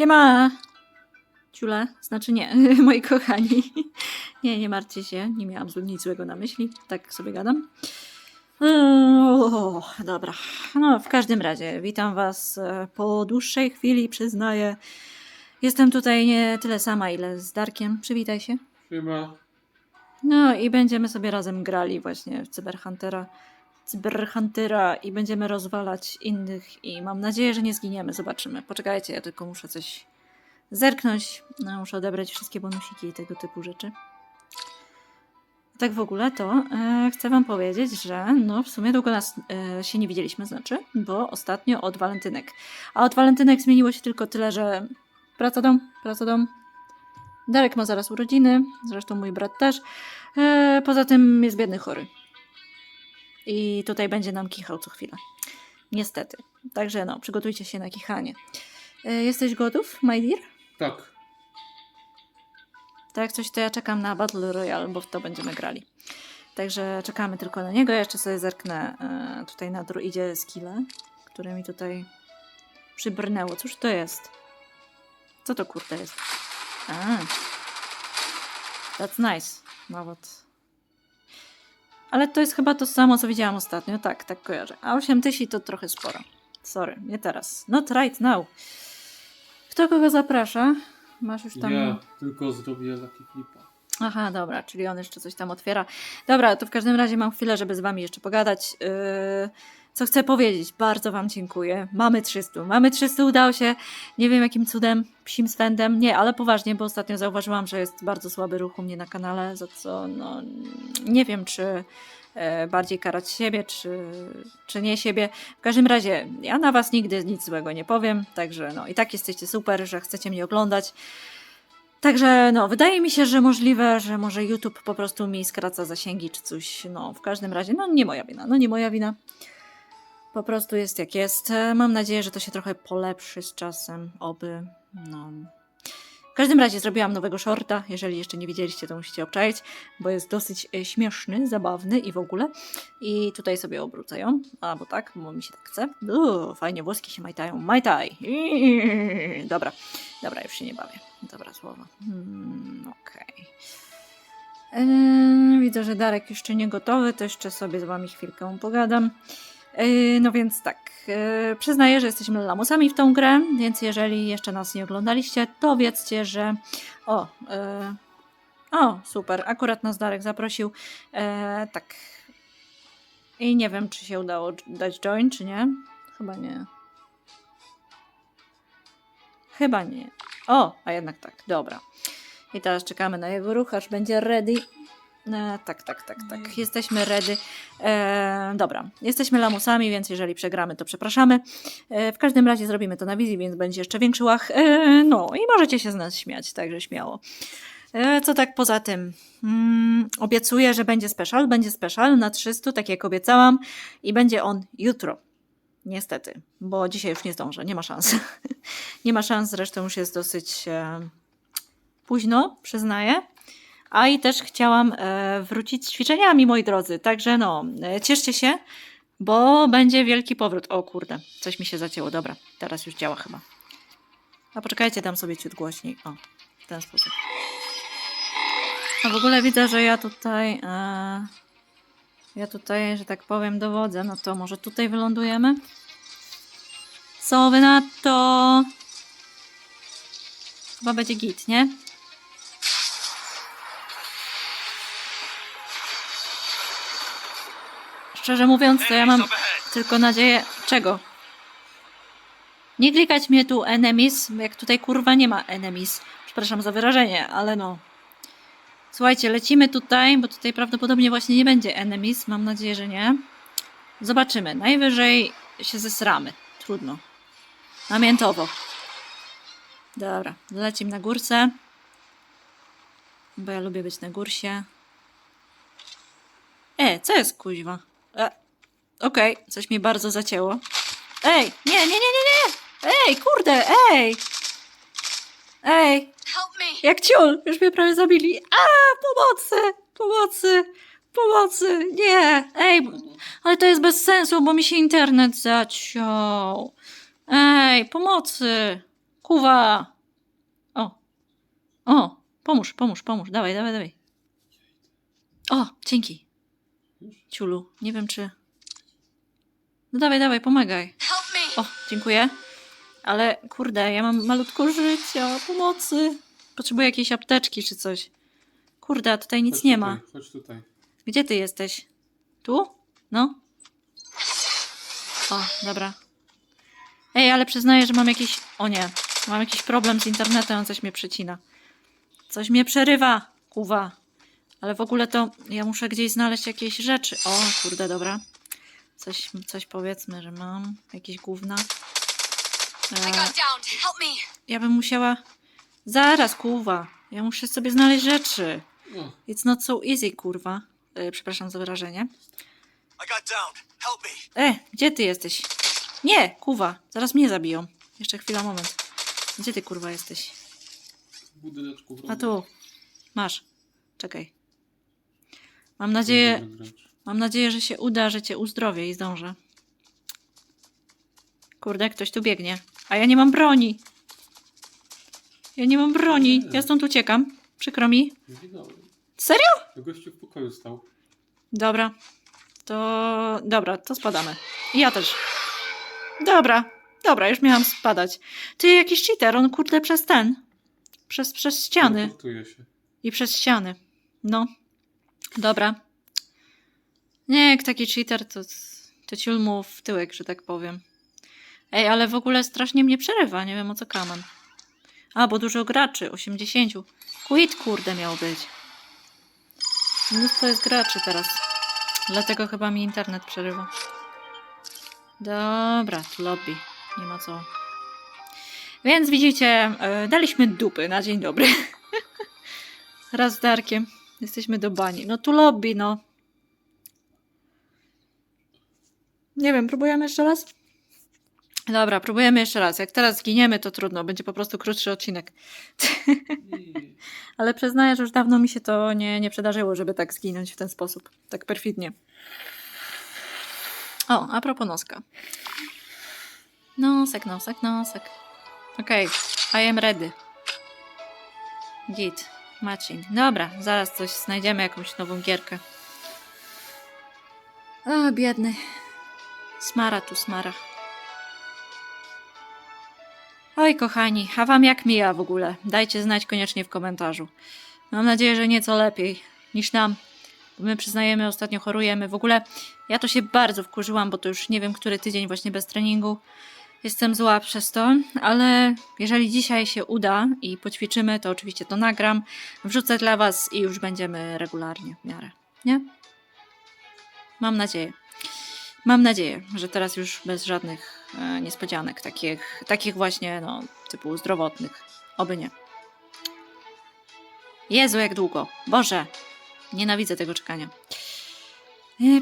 Siema! Ciule, znaczy nie, moi kochani. Nie, nie martwcie się, nie miałam nic złego na myśli, tak sobie gadam. O, dobra, no w każdym razie, witam was e, po dłuższej chwili, przyznaję. Jestem tutaj nie tyle sama, ile z Darkiem, przywitaj się. Chyba. No i będziemy sobie razem grali właśnie w Cyberhuntera. Cyberhuntera i będziemy rozwalać innych i mam nadzieję, że nie zginiemy. Zobaczymy. Poczekajcie, ja tylko muszę coś zerknąć. No, muszę odebrać wszystkie bonusiki i tego typu rzeczy. Tak w ogóle to e, chcę wam powiedzieć, że no w sumie długo nas e, się nie widzieliśmy, znaczy, bo ostatnio od walentynek. A od walentynek zmieniło się tylko tyle, że praca dom, praca dom. Darek ma zaraz urodziny, zresztą mój brat też. E, poza tym jest biedny chory. I tutaj będzie nam kichał co chwilę. Niestety. Także no, przygotujcie się na kichanie. E, jesteś gotów, my dear? Tak. Tak jak coś, to ja czekam na Battle Royale, bo w to będziemy grali. Także czekamy tylko na niego. Ja jeszcze sobie zerknę e, tutaj na druidzie skille, które mi tutaj przybrnęło. Cóż to jest? Co to kurde jest? A. That's nice. Nawet. Ale to jest chyba to samo, co widziałam ostatnio. Tak, tak kojarzę. A 8 tysięcy to trochę sporo. Sorry, nie teraz. Not right now. Kto kogo zaprasza? Masz już tam... Ja tylko zrobię Lucky Flipa. Aha, dobra, czyli on jeszcze coś tam otwiera. Dobra, to w każdym razie mam chwilę, żeby z wami jeszcze pogadać. Yy, co chcę powiedzieć, bardzo wam dziękuję. Mamy 300, mamy 300, udało się. Nie wiem jakim cudem, psim swędem. Nie, ale poważnie, bo ostatnio zauważyłam, że jest bardzo słaby ruch u mnie na kanale, za co no, nie wiem, czy e, bardziej karać siebie, czy, czy nie siebie. W każdym razie, ja na was nigdy nic złego nie powiem, także no i tak jesteście super, że chcecie mnie oglądać. Także no, wydaje mi się, że możliwe, że może YouTube po prostu mi skraca zasięgi czy coś. No, w każdym razie, no nie moja wina, no nie moja wina. Po prostu jest jak jest. Mam nadzieję, że to się trochę polepszy z czasem, oby. No. W każdym razie zrobiłam nowego shorta. Jeżeli jeszcze nie widzieliście, to musicie obczaić, bo jest dosyć e, śmieszny, zabawny i w ogóle. I tutaj sobie obrócę ją, albo tak, bo mi się tak chce. Uuu, fajnie, włoski się majtają. Majtaj! Dobra, dobra, już się nie bawię. Dobra słowa. Hmm, Okej. Yy, widzę, że Darek jeszcze nie gotowy, to jeszcze sobie z wami chwilkę pogadam. Yy, no więc tak, yy, przyznaję, że jesteśmy lamusami w tą grę, więc jeżeli jeszcze nas nie oglądaliście, to wiedzcie, że... O, yy, o, super, akurat nas Darek zaprosił. Tak. I nie wiem, czy się udało dać join, czy nie. Chyba nie. Chyba nie. O, a jednak tak, dobra. I teraz czekamy na jego ruch, aż będzie ready. E, tak, tak, tak, tak. Jesteśmy ready. E, dobra, jesteśmy lamusami, więc jeżeli przegramy, to przepraszamy. E, w każdym razie zrobimy to na wizji, więc będzie jeszcze większy łach. E, no i możecie się z nas śmiać, także śmiało. E, co tak poza tym? Mm, obiecuję, że będzie special. Będzie special na 300, tak jak obiecałam, i będzie on jutro. Niestety, bo dzisiaj już nie zdążę, nie ma szans. nie ma szans, zresztą już jest dosyć e, późno, przyznaję. A i też chciałam e, wrócić z ćwiczeniami, moi drodzy. Także no, e, cieszcie się, bo będzie wielki powrót. O kurde, coś mi się zacięło. Dobra, teraz już działa chyba. A poczekajcie, dam sobie ciut głośniej. O, w ten sposób. A w ogóle widzę, że ja tutaj. E, ja tutaj, że tak powiem, dowodzę. No to może tutaj wylądujemy? Co wy na to? Chyba będzie git, nie? Szczerze mówiąc, to ja mam tylko nadzieję. Czego? Nie klikać mnie tu enemies, jak tutaj kurwa nie ma enemies. Przepraszam za wyrażenie, ale no. Słuchajcie, lecimy tutaj, bo tutaj prawdopodobnie właśnie nie będzie enemies. Mam nadzieję, że nie. Zobaczymy. Najwyżej się zesramy. Trudno. Namiętowo. Dobra, lecimy na górce. Bo ja lubię być na górsie. E, co jest kuźwa? E, Okej, coś mi bardzo zacięło. Ej, nie, nie, nie, nie, nie! Ej, kurde, ej! Ej, Help me! jak ciul, już mnie prawie zabili. A, pomocy, pomocy, pomocy, nie, ej, ale to jest bez sensu, bo mi się internet zaciął. Ej, pomocy, Kuwa! O! O! Pomóż, pomóż, pomóż. Dawaj, dawaj, dawaj. O! Dzięki. Ciulu, nie wiem czy... No dawaj, dawaj, pomagaj. O, dziękuję. Ale kurde, ja mam malutko życia, pomocy. Potrzebuję jakiejś apteczki czy coś. Kurde, a tutaj nic Chodź nie tutaj, ma. Chodź tutaj. Gdzie ty jesteś? Tu? No. O, dobra. Ej, ale przyznaję, że mam jakiś... O nie, mam jakiś problem z internetem, coś mnie przecina. Coś mnie przerywa, kuwa. Ale w ogóle to ja muszę gdzieś znaleźć jakieś rzeczy. O, kurde, dobra. Coś, coś powiedzmy, że mam. Jakieś gówna. E, ja bym musiała... Zaraz, kuwa. Ja muszę sobie znaleźć rzeczy. O, It's not so easy, kurwa. E, przepraszam za wyrażenie. E, gdzie ty jesteś? Nie, kuwa, zaraz mnie zabiją. Jeszcze chwila, moment. Gdzie ty, kurwa, jesteś? w budyneczku w A tu. Masz. Czekaj. Mam nadzieję, mam nadzieję, że się uda, że cię uzdrowię i zdążę. Kurde, ktoś tu biegnie. A ja nie mam broni. Ja nie mam broni. Ja stąd uciekam. Przykro mi. Zginąłem. Serio? Gościu w pokoju stał. Dobra. To. Dobra, to spadamy. I ja też. Dobra. Dobra, już miałam spadać. Ty jakiś cheater, on kurde przez ten. Przez, przez ściany. Teleportuje się. I przez ściany. No. Dobra. Nie, jak taki cheater, to, to ciul mu w tyłek, że tak powiem. Ej, ale w ogóle strasznie mnie przerywa, nie wiem o co kaman. A, bo dużo graczy, 80. Quit, kurde, miał być. Mnóstwo jest graczy teraz. Dlatego chyba mi internet przerywa. Dobra, lobby. Nie ma co. Więc widzicie, e, daliśmy dupy na dzień dobry. Raz z Darkiem. Jesteśmy do bani. No tu lobby, no. Nie wiem, próbujemy jeszcze raz? Dobra, próbujemy jeszcze raz. Jak teraz zginiemy, to trudno. Będzie po prostu krótszy odcinek. Ale przyznaję, że już dawno mi się to nie, nie przydarzyło, żeby tak zginąć w ten sposób. Tak perfidnie. O, a propos noska. Nosek, nosek, nosek. Okej, I am ready. Git, matching. Dobra, zaraz coś znajdziemy, jakąś nową gierkę. O, biedny. Smara tu, smara. Oj, kochani, a wam jak mija w ogóle? Dajcie znać koniecznie w komentarzu. Mam nadzieję, że nieco lepiej niż nam. Bo my przyznajemy, ostatnio chorujemy. W ogóle ja to się bardzo wkurzyłam, bo to już nie wiem, który tydzień właśnie bez treningu. Jestem zła przez to, ale jeżeli dzisiaj się uda i poćwiczymy, to oczywiście to nagram, wrzucę dla Was i już będziemy regularnie w miarę. Nie? Mam nadzieję. Mam nadzieję, że teraz już bez żadnych e, niespodzianek, takich, takich właśnie, no, typu zdrowotnych. Oby nie. Jezu, jak długo. Boże, nienawidzę tego czekania. E,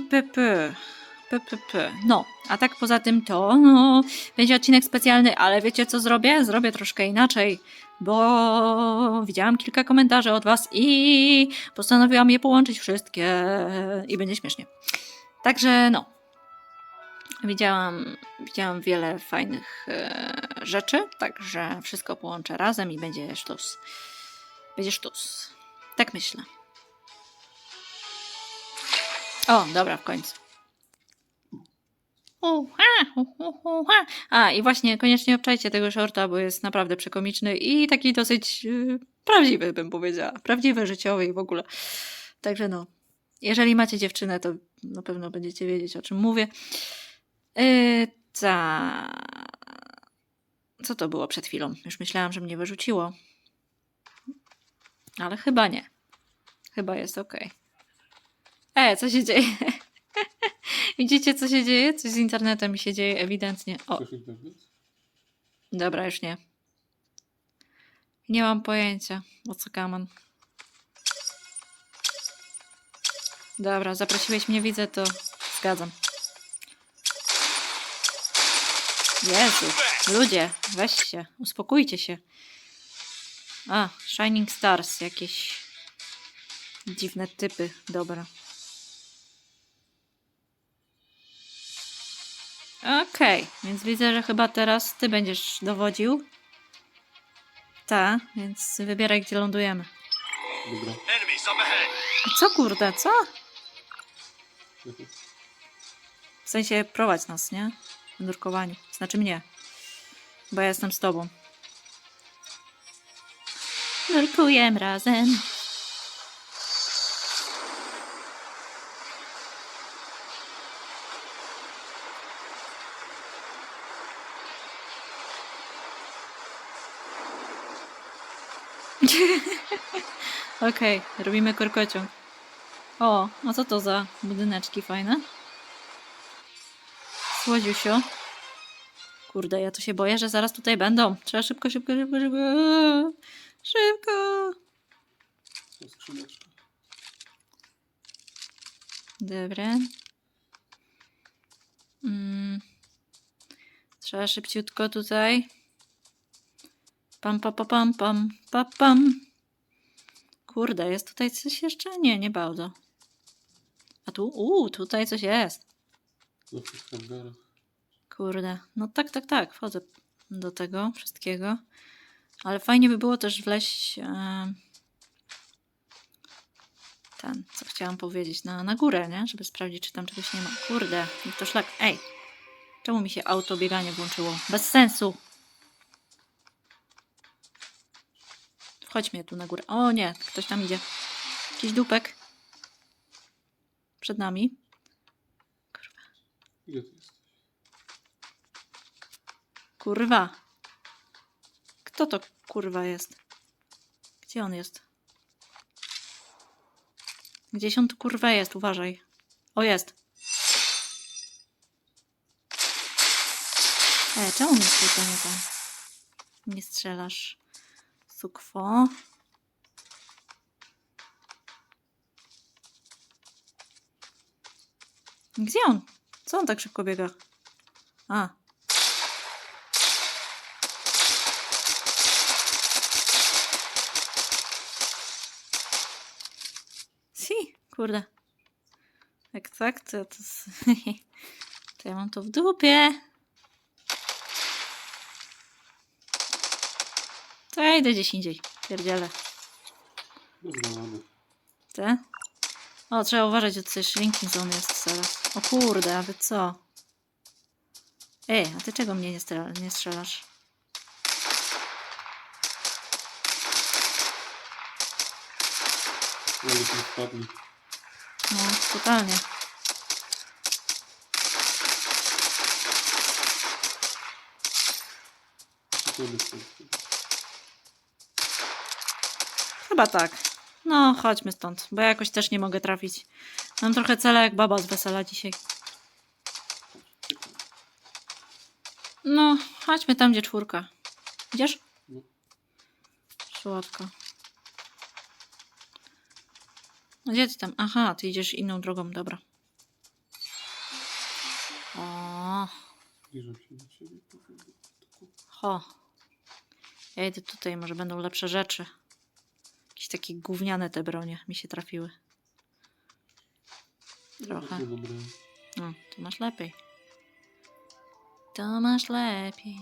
P, p. P. No, a tak poza tym to no, będzie odcinek specjalny, ale wiecie co zrobię? Zrobię troszkę inaczej, bo widziałam kilka komentarzy od Was i postanowiłam je połączyć wszystkie i będzie śmiesznie. Także no, widziałam, widziałam wiele fajnych e, rzeczy, także wszystko połączę razem i będzie sztus. Będzie sztus. Tak myślę. O, dobra, w końcu. Uha, uha. A, i właśnie koniecznie obczajcie tego shorta, bo jest naprawdę przekomiczny i taki dosyć yy, prawdziwy, bym powiedziała. Prawdziwy, życiowy i w ogóle. Także no, jeżeli macie dziewczynę, to na pewno będziecie wiedzieć, o czym mówię. Yy, ta... Co to było przed chwilą? Już myślałam, że mnie wyrzuciło. Ale chyba nie. Chyba jest ok. E, co się dzieje? Widzicie, co się dzieje? Coś z internetem mi się dzieje ewidentnie. O, Chcesz dobra, już nie. Nie mam pojęcia, o co kaman. Dobra, zaprosiłeś mnie, widzę, to zgadzam. Jezu, ludzie, weź się, uspokójcie się. A, Shining Stars, jakieś dziwne typy, dobra. Okej, więc widzę, że chyba teraz ty będziesz dowodził. Ta, więc wybieraj, gdzie lądujemy. Dobra. Co kurde, co? W sensie prowadź nas, nie? W nurkowaniu. Znaczy mnie. Bo ja jestem z tobą. Nurkujemy razem. Okej, robimy korkociąg. O, a co to za budyneczki fajne? Słodziusio. Kurde, ja tu się boję, że zaraz tutaj będą. Trzeba szybko, szybko, szybko, szybko. Szybko. Dobra. Mm. Trzeba szybciutko tutaj. Pam, pam, pam, pam, pam, pam, pam. Kurde, jest tutaj coś jeszcze? Nie, nie bardzo. A tu? Uuu, tutaj coś jest. No. Kurde. No tak, tak, tak. Wchodzę do tego wszystkiego. Ale fajnie by było też wleźć e, ten, co chciałam powiedzieć, na, na górę, nie? Żeby sprawdzić, czy tam czegoś nie ma. Kurde, niech to szlak. Ej! Czemu mi się auto bieganie włączyło? Bez sensu! Chodźmy tu na górę. O nie, ktoś tam idzie. Jakiś dupek. Przed nami. Gdzie ty jesteś? Kurwa. Kto to kurwa jest? Gdzie on jest? Gdzieś on tu kurwa jest, uważaj. O, jest. E, czemu mnie nie tam? Nie strzelasz. Sukwo. Gdzie on? Co on tak szybko biega? A, Si, kurde. Jak tak, to, to, to ja mam to w dupie. To ja idę gdzieś indziej. Pierdziele. Te? O, trzeba uważać, że tutaj shrinking zone jest zaraz. O kurde, a wy co? Ej, a ty czego mnie nie, strzela, nie strzelasz? No, totalnie. Przychodzę stąd. Chyba tak. No, chodźmy stąd, bo ja jakoś też nie mogę trafić. Mam trochę cela jak baba z wesela dzisiaj. No, chodźmy tam, gdzie czwórka. Idziesz? No. Słodko. No gdzie ty tam? Aha, ty idziesz inną drogą, dobra. O, ho. Ja idę tutaj, może będą lepsze rzeczy. Takie gówniane te bronie mi się trafiły. Trochę. No, to masz lepiej. To masz lepiej.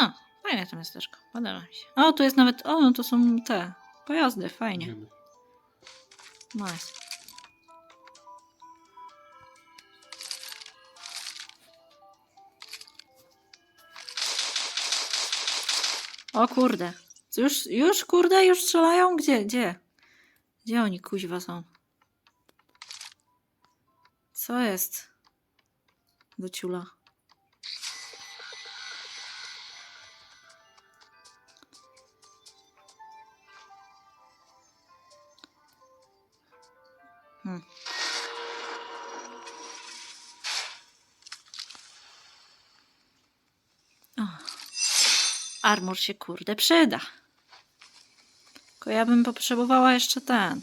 A, fajne to miasteczko. Podoba mi się. O, tu jest nawet. O, no to są te pojazdy. Fajnie. Nice. O kurde. Już, już kurde, już strzelają? Gdzie, gdzie? Gdzie oni kuźwa są? Co jest? Do ciula. Hmm. Armor się kurde przyda. Tylko ja bym potrzebowała jeszcze ten.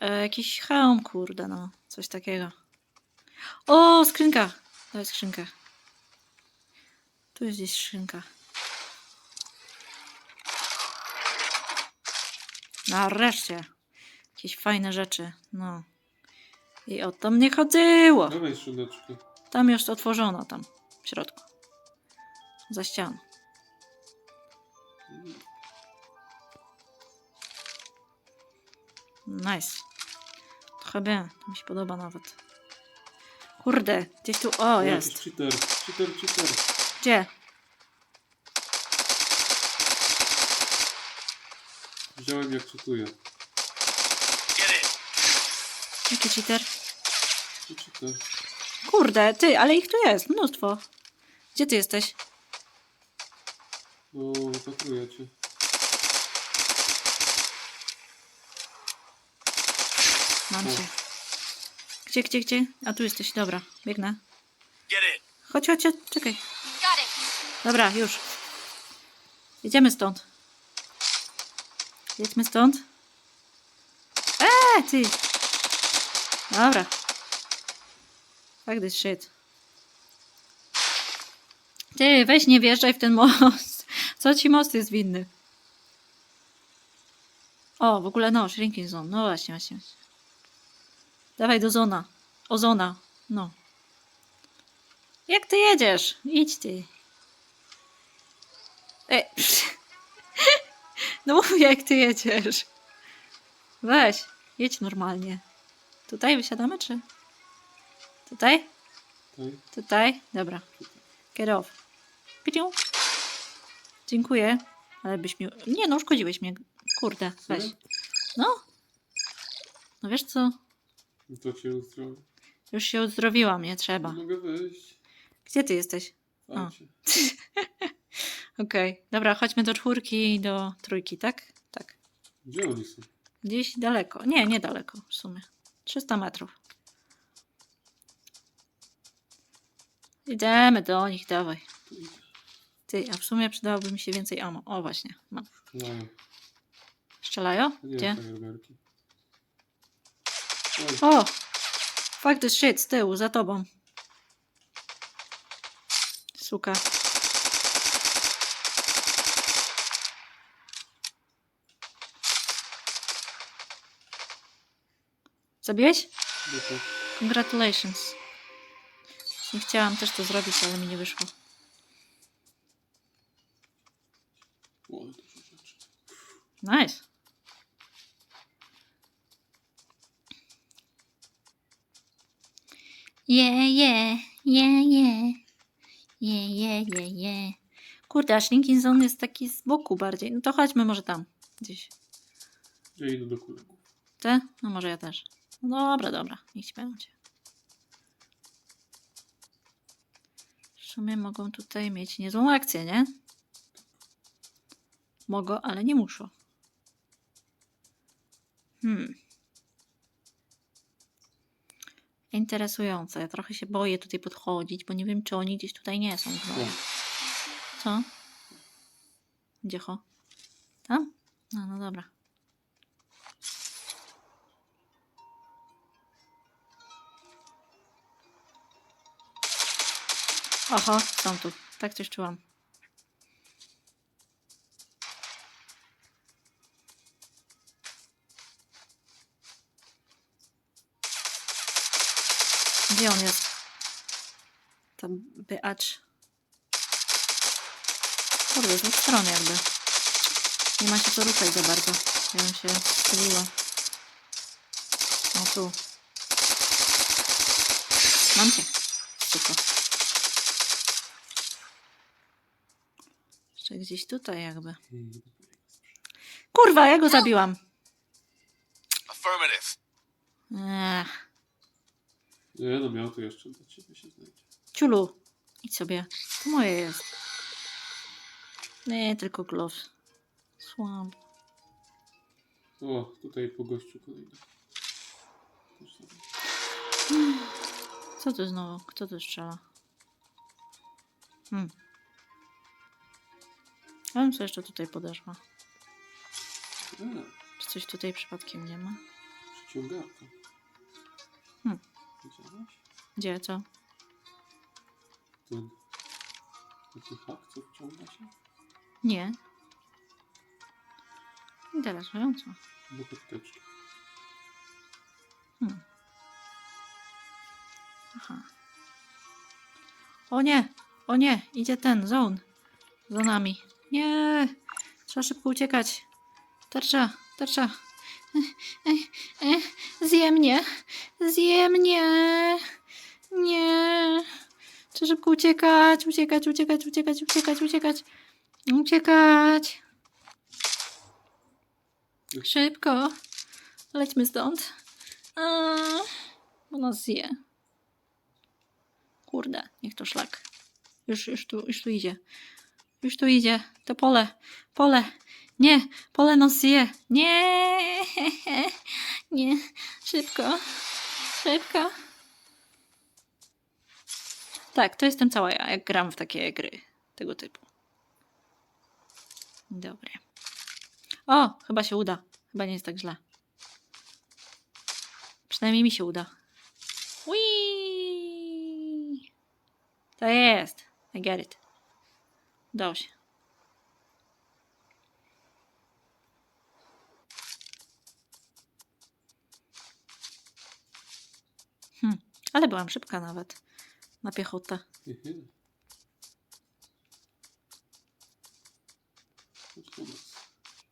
E, jakiś hełm, kurde, no. Coś takiego. O, skrzynka! To jest skrzynka. Tu jest gdzieś skrzynka. Nareszcie. Jakieś fajne rzeczy. No. I o to mnie chodziło. Dawaj skrzyneczkę. Tam już otworzono, tam w środku. Za ścianą. Nice. Trochę bien. To mi się podoba nawet. Kurde, gdzieś tu... O, jest. Cheater, cheater, cheater. Gdzie? Widziałem jak in. Jaki cheater? To cheater. Kurde, ty, ale ich tu jest. Mnóstwo. Gdzie ty jesteś? No, zapatruję cię. Mam cię. Gdzie, gdzie, gdzie? A tu jesteś, dobra. Biegnę. Chodź, chodź, chodź, czekaj. Got it. Dobra, już. Jedziemy stąd. Jedźmy stąd. Eee, ty! Dobra. Fuck this shit. Ty, weź nie wjeżdżaj w ten most. Co ci most jest winny? O, w ogóle no, shrinking zone. No właśnie, właśnie. właśnie. Dawaj do zona. Ozona. No. Jak ty jedziesz? Idź ty. Ej. No mówię, jak ty jedziesz. Weź, jedź normalnie. Tutaj wysiadamy, czy? Tutaj? Tutaj. Tutaj? Dobra. Get off. Piu. Dziękuję. Ale byś mi... Nie no, uszkodziłeś mnie. Kurde, weź. No. No wiesz co? No to cię uzdrowię. Już się uzdrowiłam, nie trzeba. Mogę wyjść. Gdzie ty jesteś? Fajcie. Okej. Dobra, chodźmy do czwórki i do trójki, tak? Tak. Gdzie oni są? Gdzieś daleko. Nie, nie daleko w sumie. 300 metrów. Idziemy do nich, dawaj. Ty, a w sumie przydałoby mi się więcej ammo. O, właśnie, mam. Strzelają. Strzelają? Nie Gdzie? fajerwerki. O! Fuck this shit, z tyłu, za tobą. Suka. Zabiłeś? Congratulations. Nie chciałam też to zrobić, ale mi nie wyszło. Nice. Shrinking Zone jest taki z boku bardziej. No to chodźmy może tam. Gdzieś. Ja idę do kolegów. Te? No może ja też. No dobra, dobra. Niech ci będzie. W sumie mogą tutaj mieć niezłą akcję, nie? Mogą, ale nie muszą. Hmm. Interesujące. Ja trochę się boję tutaj podchodzić, bo nie wiem, czy oni gdzieś tutaj nie są. Co? Gdzie ho? Tam? No, no dobra. Oho, są tu. Tak coś czułam. Gdzie on jest? Kurde, z dwóch stron jakby. Nie ma się co ruszać za bardzo. Ja bym się schyliła. No tu. Mam cię. Super. Jeszcze gdzieś tutaj jakby. Kurwa, ja go zabiłam. Affirmative. Ech, Nie no, miał tu jeszcze dla ciebie się znajdzie. ciulu. Idź sobie. To moje jest. Nie, tylko gloves. Swamp. O, tutaj po gościu kolejny. Co to znowu? Kto to strzela? Hmm. Ja bym sobie jeszcze tutaj podeszła. E, Czy coś tutaj przypadkiem nie ma? przyciągarka. Hmm. Widziałaś? Gdzie, co? Ten taki hak, co wciąga się? Nie. Interesująco. Do karteczki. Hmm. Aha. O nie! O nie! Idzie ten, zone. Za nami. Nie! Trzeba szybko uciekać. Tarcza, tarcza. Zje mnie. Zje mnie. Nie. Trzeba szybko uciekać, uciekać, uciekać, uciekać, uciekać, uciekać. Uciekać. Szybko. Lećmy stąd. A, bo nas zje. Kurde, niech to szlak. Już, już, tu, już tu idzie. Już tu idzie. To pole. Pole. Nie. Pole nas zje. Nie. Nie. Szybko. Szybko. Tak, to jestem cała ja, jak gram w takie gry tego typu. Dobre. O, chyba się uda. Chyba nie jest tak źle. Przynajmniej mi się uda. Whee! To jest. I get it. Udało się. Hm, ale byłam szybka nawet. Na piechotę.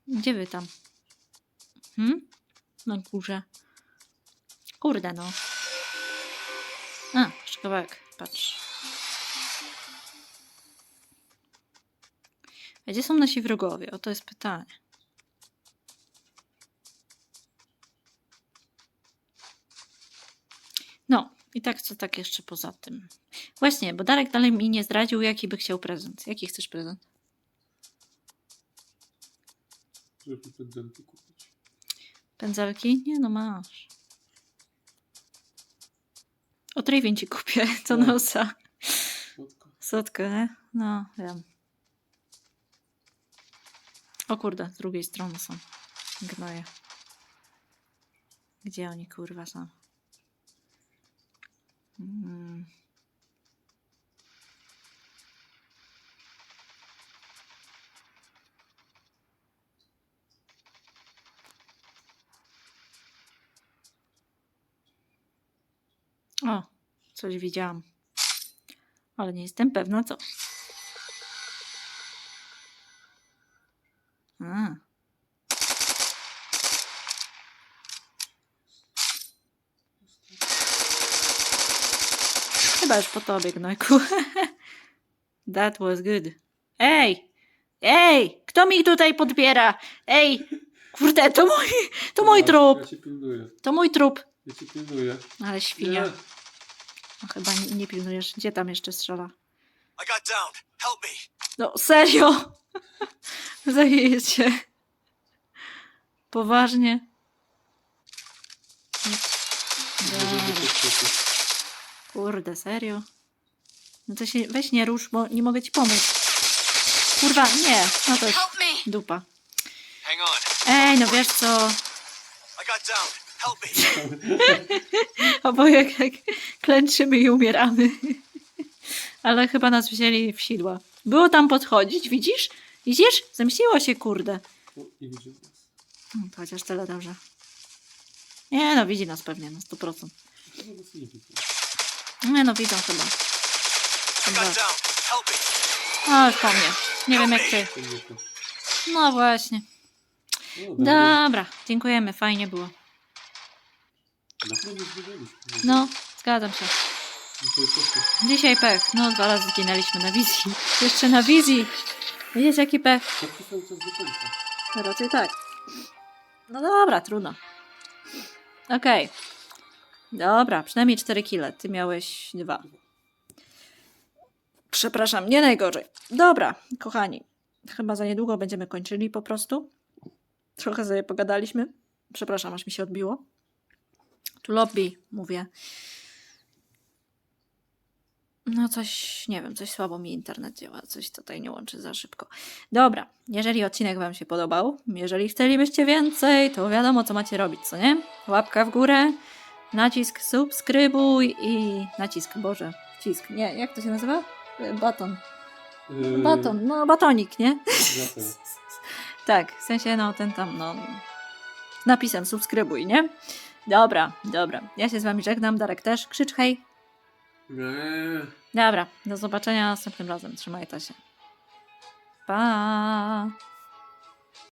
Gdzie wy tam? Hmm? Na górze. Kurde no. A, jeszcze kawałek. Patrz. A Gdzie są nasi wrogowie? O to jest pytanie. No, i tak co tak jeszcze poza tym. Właśnie, bo Darek dalej mi nie zdradził, jaki by chciał prezent. Jaki chcesz prezent? Żeby pędzelki kupić. Pędzelki? Nie no, masz. O Trivian ci kupię, to Tak. nosa. Słodko. Słodko, nie? No, wiem. O kurde, z drugiej strony są gnoje. Gdzie oni kurwa są? Mm. O, coś widziałam. Ale nie jestem pewna co. A. Chyba już po tobie, gnojku. That was good. Ej! Ej! Kto mi tutaj podbiera? Ej! Kurde, to mój, to mój trup! Ja cię pilnuję. To mój trup. Ja cię pilnuję. Ale świnia. Nie. No, chyba nie, nie pilnujesz. Gdzie tam jeszcze strzela? No, serio? Zajedzie. Poważnie? Kurde, serio? No to się weź nie rusz, bo nie mogę ci pomóc. Kurwa, nie. No to jest dupa. Ej, no wiesz co? Help me. Oboje jak klęczymy i umieramy. Ale chyba nas wzięli w sidła. Było tam podchodzić, widzisz? Widzisz? Zemściło się, kurde. I widzi nas. Hmm, to chociaż tyle dobrze. Nie no, widzi nas pewnie na 100%. Chyba nas nie no, widzą chyba. O, już po mnie. Nie wiem jak ty. No właśnie. O, dobra. Dobra, dziękujemy, fajnie było. Naprawdę. No, zgadzam się. No to jest to. Dzisiaj pech. No, dwa razy zginęliśmy na wizji. Jeszcze na wizji. Widzisz jaki pech? Tak to do końca. No raczej tak. No dobra, trudno. Okej. Dobra, przynajmniej 4 kile. Ty miałeś dwa. Przepraszam, nie najgorzej. Dobra, kochani. Chyba za niedługo będziemy kończyli po prostu. Trochę sobie pogadaliśmy. Przepraszam, aż mi się odbiło. Tu lobby, mówię. No coś, nie wiem, coś słabo mi internet działa, coś tutaj nie łączy za szybko. Dobra, jeżeli odcinek Wam się podobał, jeżeli chcielibyście więcej, to wiadomo co macie robić, co nie? Łapka w górę, nacisk subskrybuj i nacisk, Boże, wcisk, nie, jak to się nazywa? Y, Baton, Yy, baton, no batonik, nie? Tak, w sensie no ten tam, no z napisem subskrybuj, nie? Dobra, dobra, ja się z Wami żegnam, Darek też, krzycz hej. Nie. Dobra, do zobaczenia następnym razem, trzymajcie się. Pa!